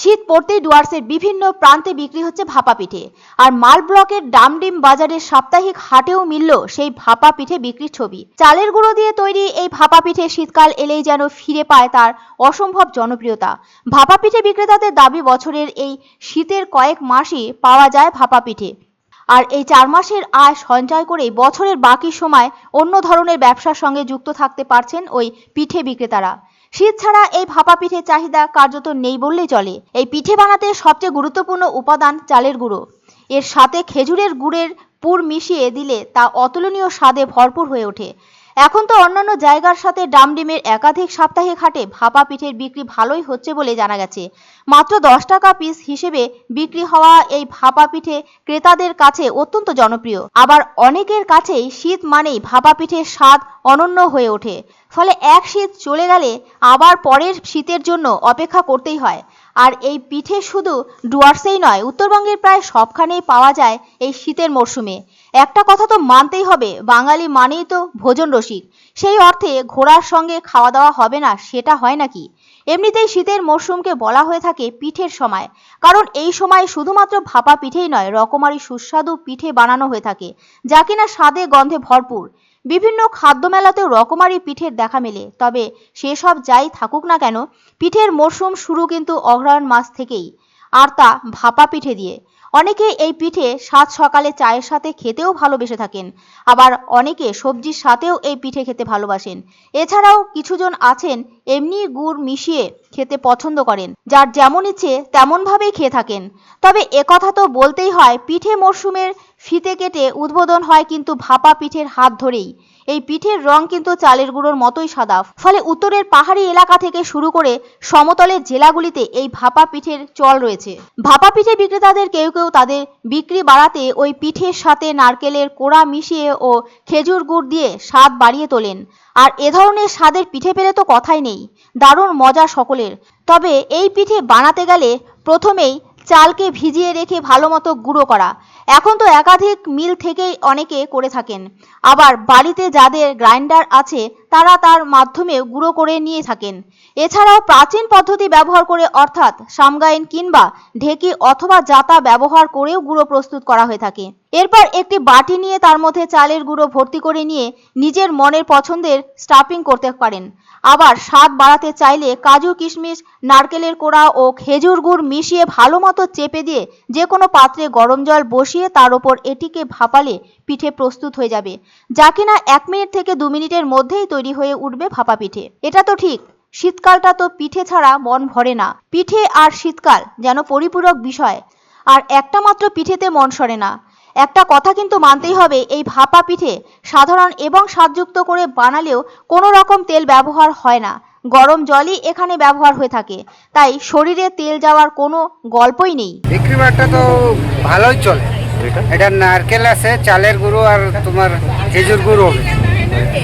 শীত পড়তেই ডুয়ার্সের বিভিন্ন প্রান্তে বিক্রি হচ্ছে ভাপা পিঠে। আর মাল ব্লকের ডামডিম বাজারের সাপ্তাহিক হাটেও মিলল সেই ভাপা পিঠে বিক্রির ছবি। চালের গুঁড়ো দিয়ে তৈরি এই ভাপা পিঠে শীতকাল এলেই যেন ফিরে পায় তার অসম্ভব জনপ্রিয়তা। ভাপা পিঠে বিক্রেতাদের দাবি, বছরের এই শীতের কয়েক মাসই পাওয়া যায় ভাপা পিঠে। আর এই চার মাসের আয় সঞ্চয় করেই বছরের বাকি সময় অন্য ধরনের ব্যবসার সঙ্গে যুক্ত থাকতে পারছেন ওই পিঠে বিক্রেতারা। শীত ছাড়া এই ভাপা পিঠে চাহিদা কার্যত নেই বললেই চলে। এই পিঠে বানাতে সবচেয়ে গুরুত্বপূর্ণ উপাদান চালের গুঁড়ো। এর সাথে খেজুরের গুড়ের পুর মিশিয়ে দিলে তা অতুলনীয় স্বাদে ভরপুর হয়ে ওঠে। এখন তো অন্যান্য জায়গার সাথে ডামডিমের একাধিক সাপ্তাহিক হাটে ভাপা পিঠের বিক্রি ভালোই হচ্ছে বলে জানা গেছে। মাত্র দশ টাকা পিস হিসেবে বিক্রি হওয়া এই ভাপা পিঠে ক্রেতাদের কাছে অত্যন্ত জনপ্রিয়। আবার অনেকের কাছেই শীত মানেই ভাপা পিঠের স্বাদ অনন্য হয়ে ওঠে। ফলে এক শীত চলে গেলে আবার পরের শীতের জন্য অপেক্ষা করতেই হয়। আর এই পিঠে শুধু ডুয়ার্সেই নয়, উত্তরবঙ্গের প্রায় সবখানেই পাওয়া যায় এই শীতের মরশুমে। একটা কথা তো মানতেই হবে, বাঙালি মানেই তো ভোজন রসিক। সেই অর্থে ঘোড়ার সঙ্গে খাওয়া দাওয়া হবে না, সেটা হয় নাকি? এমনিতেই শীতের মরশুমকে বলা হয়ে থাকে পিঠের সময়। কারণ এই সময় শুধুমাত্র ভাপা পিঠেই নয়, রকমারি সুস্বাদু পিঠে বানানো হয়ে থাকে, যা কিনা স্বাদে গন্ধে ভরপুর। বিভিন্ন খাদ্য মেলাতেও রকমারি পিঠের দেখা মেলে। তবে সেসব যাই থাকুক না কেন, পিঠের মরশুম শুরু কিন্তু অগ্রহায়ণ মাস থেকেই। আর তা ভাপা পিঠে দিয়ে। অনেকে এই পিঠে সাত সকালে চায়ের সাথে খেতেও ভালোবেসে থাকেন। আবার অনেকে সবজির সাথেও এই পিঠে খেতে ভালোবাসেন। এছাড়াও কিছুজন আছেন এমনি গুড় মিশিয়ে খেতে পছন্দ করেন। যার যেমন ইচ্ছে তেমনভাবেই খেয়ে থাকেন। তবে একথা তো বলতেই হয়, পিঠে মরশুমের ফিতে কেটে উদ্বোধন হয় কিন্তু ভাপা পিঠের হাত ধরেই। এই পিঠের রং কিন্তু চালের গুঁড়োর মতোই সাদা। ফলে উত্তরের পাহাড়ি এলাকা থেকে শুরু করে সমতলের জেলাগুলিতে এই ভাপা পিঠের চল রয়েছে। ভাপা পিঠে বিক্রেতাদের কেউ কেউ তাদের বিক্রি বাড়াতে ওই পিঠের সাথে নারকেলের কোড়া মিশিয়ে ও খেজুর গুড় দিয়ে স্বাদ বাড়িয়ে তোলেন। আর এ ধরনের স্বাদের পিঠে পেলে তো কথাই নেই। দারুণ মজা সকলের। তবে এই পিঠে বানাতে গেলে প্রথমেই চালকে ভিজিয়ে রেখে ভালো মতো গুঁড়ো করা। এখন তো একাধিক মিল থেকেই অনেকে করে থাকেন। আবার বাড়িতে যাদের গ্রাইন্ডার আছে তারা তার মাধ্যমে গুঁড়ো করে নিয়ে থাকেন। এছাড়াও প্রাচীন পদ্ধতি ব্যবহার করে অর্থাৎ সামগাইন কিংবা ঢেকি অথবা জাতা ব্যবহার করেও গুঁড়ো প্রস্তুত করা হয়ে থাকে। এরপর একটি বাটি নিয়ে তার মধ্যে চালের গুঁড়ো ভর্তি করে নিয়ে নিজের মনের পছন্দের স্টাফিং করতে পারেন। আবার স্বাদ বাড়াতে চাইলে কাজু, কিশমিশ, নারকেলের কোড়া ও খেজুর গুড় মিশিয়ে ভালো মতো চেপে দিয়ে যে কোনো পাত্রে গরম জল বসিয়ে তার ওপর এটিকে ভাপালে পিঠে প্রস্তুত হয়ে যাবে, যা কিনা এক মিনিট থেকে দু মিনিটের মধ্যেই তৈরি হয়ে উঠবে ভাপা পিঠে। এটা তো ঠিক শীতকালটা তো পিঠে ছাড়া মন ভরে না। পিঠে আর শীতকাল যেন পরিপূরক বিষয় আর একটা মাত্র পিঠেতে মন সরে না। একটা কথা কিন্তু মানতেই হবে এই ভাপা পিঠে সাধারণ এবং স্বাদযুক্ত করে বানালেও কোনো রকম তেল ব্যবহার হয় না। গরম জলই এখানে ব্যবহার হয়ে থাকে তাই শরীরে তেল যাওয়ার কোনো গল্পই নেই। বিক্রি বাট্টা তো ভালোই চলে। এটা নারকেল আছে চালের গুঁড়ো আর তোমার খেজুর গুঁড়ো হবে।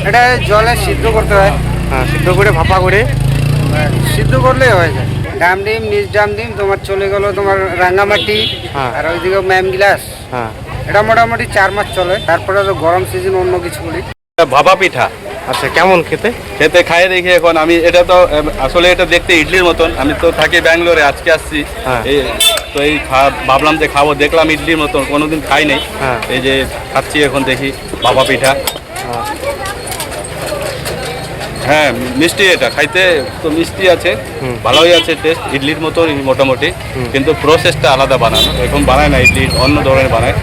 এটা জলে সিদ্ধ করতে হয়। হ্যাঁ সিদ্ধ করে ভাপা করে। সিদ্ধ করলেই হয়ে যায়। ডাম ডিম নিজ ডাম ডিম তোমার চলে গেল তোমার রাঙ্গামাটি হ্যাঁ। আর ওইদিকে ম্যাম গ্লাস। হ্যাঁ। এটা মোটামুটি চার মাস চলে। তারপরে তো গরম সিজন অন্য কিছু করি ভাপা পিঠা। আচ্ছা কেমন খেতে? খেতে খাইয়ে দেখি এখন। আমি এটা তো আসলে এটা দেখতে ইডলির মতন। আমি তো থাকি ব্যাঙ্গালোরে আজকে আসছি। হ্যাঁ। তো এই খা- ভাবলাম যে খাব। দেখলাম ইডলির মতন। কোনোদিন খাই নাই। হ্যাঁ। এই যে খাচ্ছি এখন দেখি ভাপা পিঠা। হ্যাঁ মিষ্টি এটা খাইতে তো মিষ্টি আছে ভালোই আছে টেস্ট ইডলির মতো মোটামুটি কিন্তু প্রসেসটা আলাদা বানানো এখন বানায় না ইডলি অন্য ধরনের বানায়।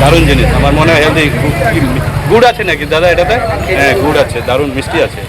দারুণ জিনিস আমার মনে হয় হেলদি গুড় আছে নাকি দাদা এটাতে? হ্যাঁ গুড় আছে দারুণ মিষ্টি আছে।